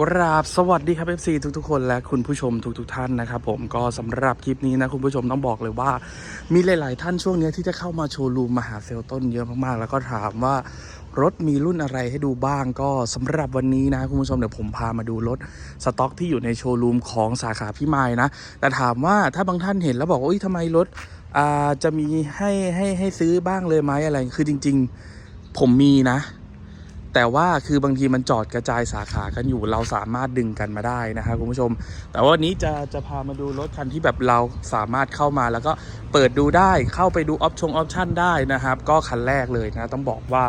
กราบสวัสดีครับ FC ทุกๆคนและคุณผู้ชมทุกๆท่านนะครับผมก็สำหรับคลิปนี้นะคุณผู้ชมต้องบอกเลยว่า มีหลาย ๆ ท่านช่วงนี้ที่จะเข้ามาโชว์รูมมหาเซลต้นเยอะมากๆ แล้วก็ถามว่ารถมีรุ่นอะไรให้ดูบ้างก็สำหรับวันนี้นะคุณผู้ชมเดี๋ยวผมพามาดูรถสต็อกที่อยู่ในโชว์รูมของสาขาพี่ไม้นะแต่ถามว่าถ้าบางท่านเห็นแล้วบอกว่าอุ้ยทำไมรถจะมีให้ให้ให้ซื้อบ้างเลยไหมอะไรคือจริง ๆ ผมมีนะ แต่ว่าคือบางทีมันจอดกระจายสาขากันอยู่ เราสามารถดึงกันมาได้นะครับคุณผู้ชม แต่ว่าวันนี้จะจะพามาดูรถคันที่แบบเราสามารถเข้ามาแล้วก็เปิดดูได้เข้าไปดูออปชงออปชันได้นะครับ ก็คันแรกเลยนะต้องบอกว่า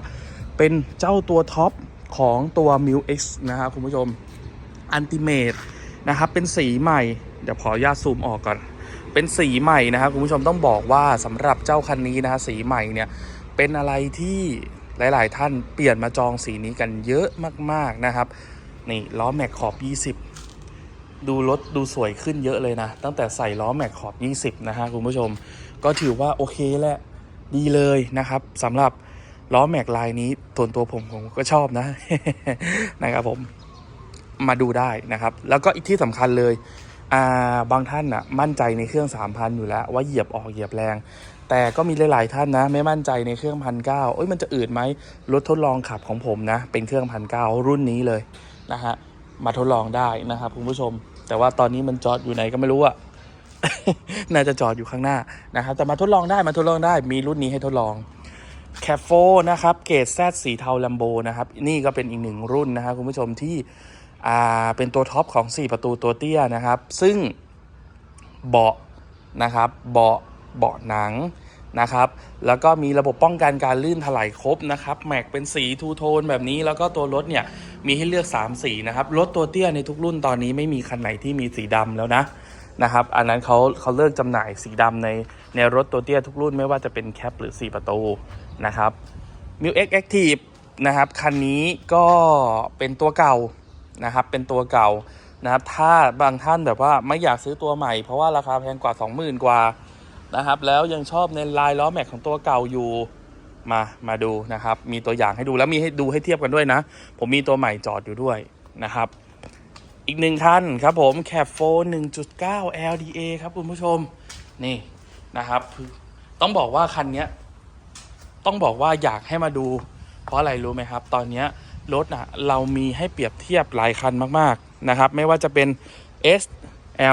เป็นเจ้าตัวท็อปของตัว m i l X นะครับคุณผู้ชมอันติเมตนะครับเป็นสีใหม่ เดี๋ยวขออนุญาตซูมออกก่อน เป็นสีใหม่นะครับคุณผู้ชมต้องบอกว่าสำหรับเจ้าคันนี้นะสีใหม่เนี่ยเป็นอะไรที่ หลาย ๆ ท่านเปลี่ยนมาจองสีนี้กันเยอะมาก ๆ นะครับ นี่ล้อแม็กขอบ 20 ดูรถดูสวยขึ้นเยอะเลยนะ ตั้งแต่ใส่ล้อแม็กขอบ 20 นะฮะคุณผู้ชม ก็ถือว่าโอเคแหละดีเลยนะครับสำหรับล้อแม็กลายนี้ส่วนตัวผมผมก็ชอบนะนะครับผมมาดูได้นะครับ แล้วก็อีกที่สำคัญเลยาบางท่านอะมั่นใจในเครื่อง 3,000 อยู่แล้ว ว่าเหยียบออกเหยียบแรง แต่ก็มีหลาย ๆ ท่านนะ ไม่มั่นใจในเครื่องพันเก้าเอ้ยมันจะอืดไหมรถทดลองขับของผมนะ เป็นเครื่องพันเก้ารุ่นนี้เลยนะฮะมาทดลองได้นะครับคุณผู้ชม แต่ว่าตอนนี้มันจอดอยู่ไหนก็ไม่รู้อะน่าจะจอดอยู่ข้างหน้านะครับแต่มาทดลองได้มาทดลองได้มีรุ่นนี้ให้ทดลองแคฟโฟนะครับเกรดแซดสีเทาลัมโบนะครับนี่ก็เป็นอีกหนึ่งรุ่นนะครับคุณผู้ชมที่อ่าเป็นตัวท็อปของ 4 ประตูตัวเตี้ยนะครับ ซึ่งเบาะนะครับเบาะเบาะหนัง นะครับ แล้วก็มีระบบป้องกันการลื่นถลายครบนะครับ แม็กเป็นสีทูโทนแบบนี้ แล้วก็ตัวรถเนี่ยมีให้เลือก 3 สีนะครับ รถตัวเตี้ยในทุกรุ่นตอนนี้ไม่มีคันไหนที่มีสีดำแล้วนะนะครับ อันนั้นเขาเขาเลิกจำหน่ายสีดำในในรถตัวเตี้ยทุกรุ่นไม่ว่าจะเป็นแคปหรือ 4 ประตูนะครับ m i l X Active นะครับ คันนี้ก็เป็นตัวเก่านะครับ เป็นตัวเก่านะครับ ถ้าบางท่านแบบว่าไม่อยากซื้อตัวใหม่เพราะว่าราคาแพงกว่า 20,000 กว่า นะครับ แล้วยังชอบในลายล้อแม็กของตัวเก่าอยู่มามาดูนะครับ มีตัวอย่างให้ดูแล้วมีให้ดูให้เทียบกันด้วยนะ ผมมีตัวใหม่จอดอยู่ด้วยนะครับ อีกหนึ่งคันครับผมแคปโฟ1.9 LDA ครับคุณผู้ชมนี่นะครับ ต้องบอกว่าคันนี้ต้องบอกว่าอยากให้มาดู เพราะอะไรรู้ไหมครับ ตอนนี้รถอะเรามีให้เปรียบเทียบหลายคันมาก ๆนะครับ ไม่ว่าจะเป็น S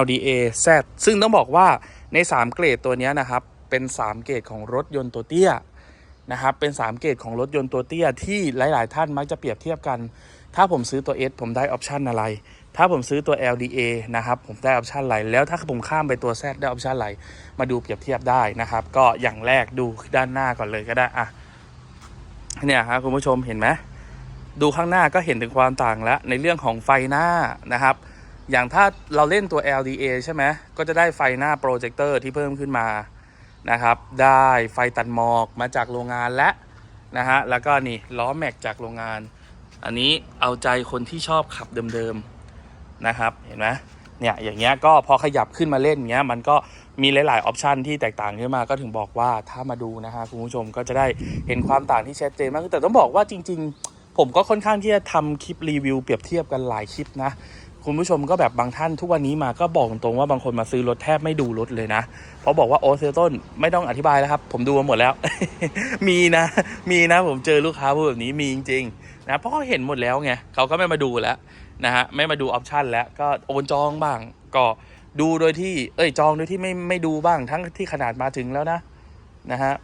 LDA Z ซึ่งต้องบอกว่า ใน 3 เกรดตัวนี้นะครับ เป็น 3 เกรดของรถยนต์ตัวเตี้ยนะครับ เป็น 3 เกรดของรถยนต์ตัวเตี้ยที่หลาย ๆ ท่านมักจะเปรียบเทียบกัน ถ้าผมซื้อตัว S ผมได้ออปชันอะไร ถ้าผมซื้อตัว LDA นะครับ ผมได้ออปชันอะไร แล้วถ้าผมข้ามไปตัว Z ได้ออปชันอะไร มาดูเปรียบเทียบได้นะครับ ก็อย่างแรกดูด้านหน้าก่อนเลยก็ได้อะเนี่ยครับคุณผู้ชมเห็นไหมดูข้างหน้าก็เห็นถึงความต่างแล้วในเรื่องของไฟหน้านะครับ อย่างถ้าเราเล่นตัว LDA ใช่ไหมก็จะได้ไฟหน้าโปรเจคเตอร์ที่เพิ่มขึ้นมานะครับ ได้ไฟตัดหมอกมาจากโรงงานและนะฮะ แล้วก็นี่ล้อแม็กจากโรงงาน อันนี้เอาใจคนที่ชอบขับเดิมๆนะครับ เห็นไหมเนี่ยอย่างเงี้ยก็พอขยับขึ้นมาเล่นเงี้ยมันก็มีหลายๆออปชันที่แตกต่างขึ้นมาก็ถึงบอกว่าถ้ามาดูนะฮะคุณผู้ชมก็จะได้เห็นความต่างที่ชัดเจนมากขึ้นแต่ต้องบอกว่าจริง ๆ ผมก็ค่อนข้างที่จะทำคลิปรีวิวเปรียบเทียบกันหลายคลิปนะ คุณผู้ชมก็แบบบางท่านทุกวันนี้มาก็บอกตรงๆว่าบางคนมาซื้อรถแทบไม่ดูรถเลยนะ เพราะบอกว่าโอเซลต้นไม่ต้องอธิบายแล้วครับ ผมดูมาหมดแล้ว มีนะ มีนะผมเจอลูกค้าพูดแบบนี้มีจริงๆนะเพราะเขาเห็นหมดแล้วไงเขาก็ไม่มาดูแล้วนะฮะไม่มาดูออปชันแล้วก็โอนจองบ้าง ก็ดูโดยที่เอ้ยจองโดยที่ไม่ไม่ดูบ้างทั้งที่ขนาดมาถึงแล้วนะนะฮะ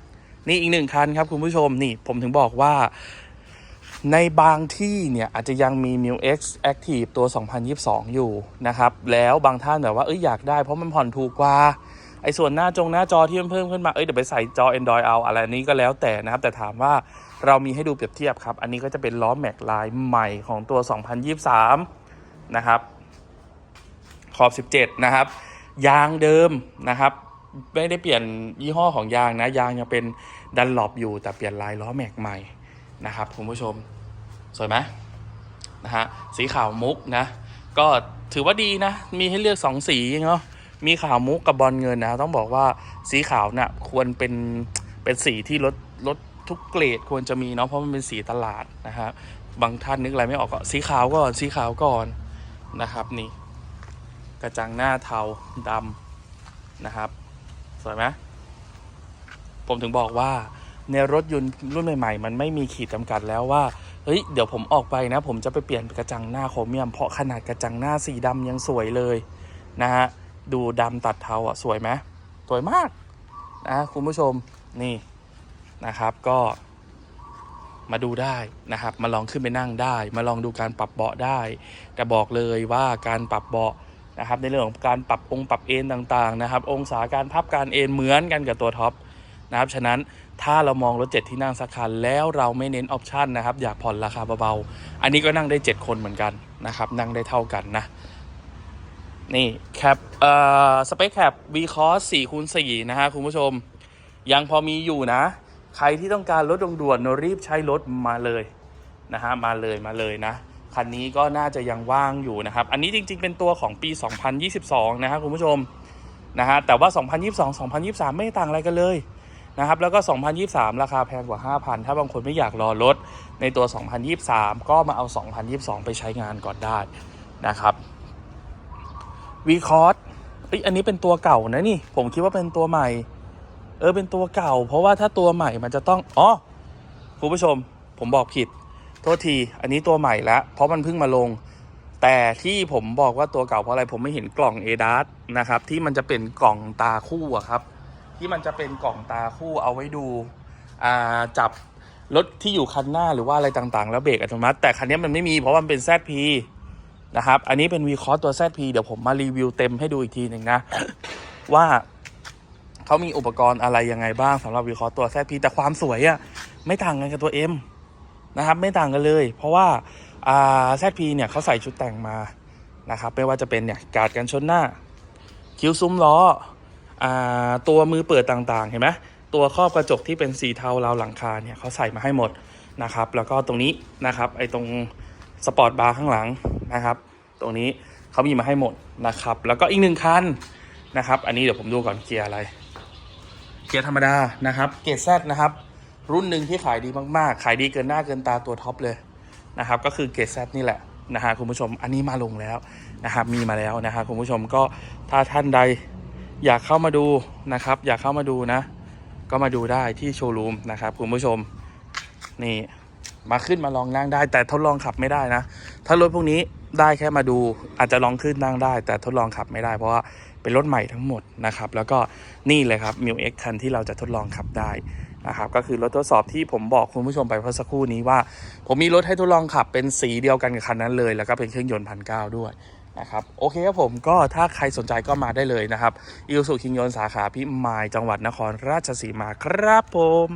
นี่อีกหนึ่งคันครับคุณผู้ชมนี่ผมถึงบอกว่า ในบางที่เนี่ยอาจจะยังมี m i l X Active ตัว 2022 อยู่นะครับ แล้วบางท่านแบบว่าเอ้ยอยากได้เพราะมันผ่อนถูกกว่า ไอ้ส่วนหน้าจงหน้าจอที่มันเพิ่มขึ้นมา เอ้ยเดี๋ยวไปใส่จอ Android เอาอะไรนี้ก็แล้วแต่นะครับ แต่ถามว่าเรามีให้ดูเปรียบเทียบครับ อันนี้ก็จะเป็นล้อแม็กลายใหม่ของตัว 2023 นะครับ ขอบ 17 นะครับ ยางเดิมนะครับไม่ได้เปลี่ยนยี่ห้อของยางนะ ยางยังเป็นดันหลบอยู่แต่เปลี่ยนลายล้อแม็กใหม่นะครับคุณผู้ชม สวยไหมนะฮะสีขาวมุกนะ ก็ถือว่าดีนะ มีให้เลือกสองสีเนาะมีขาวมุกกับบอลเงินนะ ต้องบอกว่าสีขาวน่ะควรเป็นเป็นสีที่รถรถทุกเกรดควรจะมีเนาะเพราะมันเป็นสีตลาดนะฮะบางท่านนึกอะไรไม่ออกก็สีขาวก่อนสีขาวก่อนนะครับนี่ กระจังหน้าเทาดำนะครับ สวยไหมผมถึงบอกว่าในรถยนต์รุ่นใหม่ ๆ มันไม่มีขีดจำกัดแล้วว่า เฮ้ย เดี๋ยวผมออกไปนะ ผมจะไปเปลี่ยนกระจังหน้าโครเมียม เพราะขนาดกระจังหน้าสีดำยังสวยเลยนะฮะ ดูดำตัดเทาอะ สวยไหมสวยมากนะคุณผู้ชมนี่นะครับก็มาดูได้นะครับ มาลองขึ้นไปนั่งได้ มาลองดูการปรับเบาะได้ แต่บอกเลยว่าการปรับเบาะนะครับในเรื่องของการปรับองค์ปรับเอนต่างๆนะครับ องศาการพับการเอนเหมือนกันกับตัวท็อป นะครับฉะนั้นถ้าเรามองรถเจ็ดที่นั่งสักคันแล้วเราไม่เน้นออปชันนะครับอยากผ่อนราคาเบาๆอันนี้ก็นั่งได้ 7 คนเหมือนกันนะครับนั่งได้เท่ากันนะนี่แคปเอ่อสเปคแคป V Cross 4คูณ4นะฮะคุณผู้ชม ยังพอมีอยู่นะ ใครที่ต้องการรถด่วนๆรีบใช้รถมาเลยนะฮะมาเลยมาเลยนะคันนี้ก็น่าจะยังว่างอยู่นะครับ อันนี้จริงๆ เป็นตัวของปี 2022 นะฮะคุณผู้ชมนะฮะแต่ว่า 2022 2023 ไม่ต่างอะไรกันเลย นะครับแล้วก็ 2023 ราคาแพงกว่า 5,000 ถ้าบางคนไม่อยากรอรถในตัว 2023 ก็มาเอา 2022 ไปใช้งานก่อนได้นะครับวีคอร์สอันนี้เป็นตัวเก่านะนี่ ผมคิดว่าเป็นตัวใหม่ เออเป็นตัวเก่า เพราะว่าถ้าตัวใหม่มันจะต้องอ๋อคุณผู้ชม ผมบอกผิด โทษที อันนี้ตัวใหม่แล้วเพราะมันเพิ่งมาลง แต่ที่ผมบอกว่าตัวเก่าเพราะอะไรผมไม่เห็นกล่องเอดาสนะครับที่มันจะเป็นกล่องตาคู่อะครับ ที่มันจะเป็นกล่องตาคู่เอาไว้ดูจับรถที่อยู่คันหน้าหรือว่าอะไรต่างๆ แล้วเบรกอัตโนมัติ แต่คันนี้มันไม่มีเพราะมันเป็น ZP นะครับ อันนี้เป็น v c o s ตัว ZP เดี๋ยวผมมารีวิวเต็มให้ดูอีกทีหนึ่งนะ ว่าเขามีอุปกรณ์อะไรยังไงบ้างสำหรับ v c o s ตัว ZP แต่ความสวยอะไม่ต่างกันกับตัว M นะครับ ไม่ต่างกันเลย เพราะว่าอ่า ZP เนี่ยเขาใส่ชุดแต่งมานะครับ ไม่ว่าจะเป็นเนี่ยการ์ดกันชนหน้า คิ้วซุ้มล้อ ตัวมือเปิดต่างๆ เห็นไหมตัวครอบกระจกที่เป็นสีเทาราวหลังคาเนี่ยเขาใส่มาให้หมดนะครับ แล้วก็ตรงนี้นะครับไอ้ตรงสปอร์ตบาร์ข้างหลังนะครับ ตรงนี้เขามีมาให้หมดนะครับ แล้วก็อีกหนึ่งคันนะครับ อันนี้เดี๋ยวผมดูก่อนเกียร์อะไร เกียร์ธรรมดานะครับ เกียร์แซนะครับ รุ่นหนึ่งที่ขายดีมากๆ ขายดีเกินหน้าเกินตาตัวท็อปเลยนะครับ ก็คือเกียร์แซนี่แหละนะฮะคุณผู้ชม อันนี้มาลงแล้วนะครับ มีมาแล้วนะครับคุณผู้ชมก็ถ้าท่านใด อยากเข้ามาดูนะครับ อยากเข้ามาดูนะ ก็มาดูได้ที่โชว์รูมนะครับคุณผู้ชมนี่มาขึ้นมาลองนั่งได้ แต่ทดลองขับไม่ได้นะ ถ้ารถพวกนี้ได้แค่มาดู อาจจะลองขึ้นนั่งได้ แต่ทดลองขับไม่ได้ เพราะว่าเป็นรถใหม่ทั้งหมดนะครับ แล้วก็นี่เลยครับมิวเอ็กคันที่เราจะทดลองขับได้นะครับ ก็คือรถทดสอบที่ผมบอกคุณผู้ชมไปเมื่อสักครู่นี้ว่า ผมมีรถให้ทดลองขับเป็นสีเดียวกันกับคันนั้นเลย แล้วก็เป็นเครื่องยนต์พันเก้าด้วย นะครับโอเคครับผมก็ถ้าใครสนใจก็มาได้เลยนะครับอิลสุคิงยนสาขาพิมายจังหวัดนครราชสีมาครับผม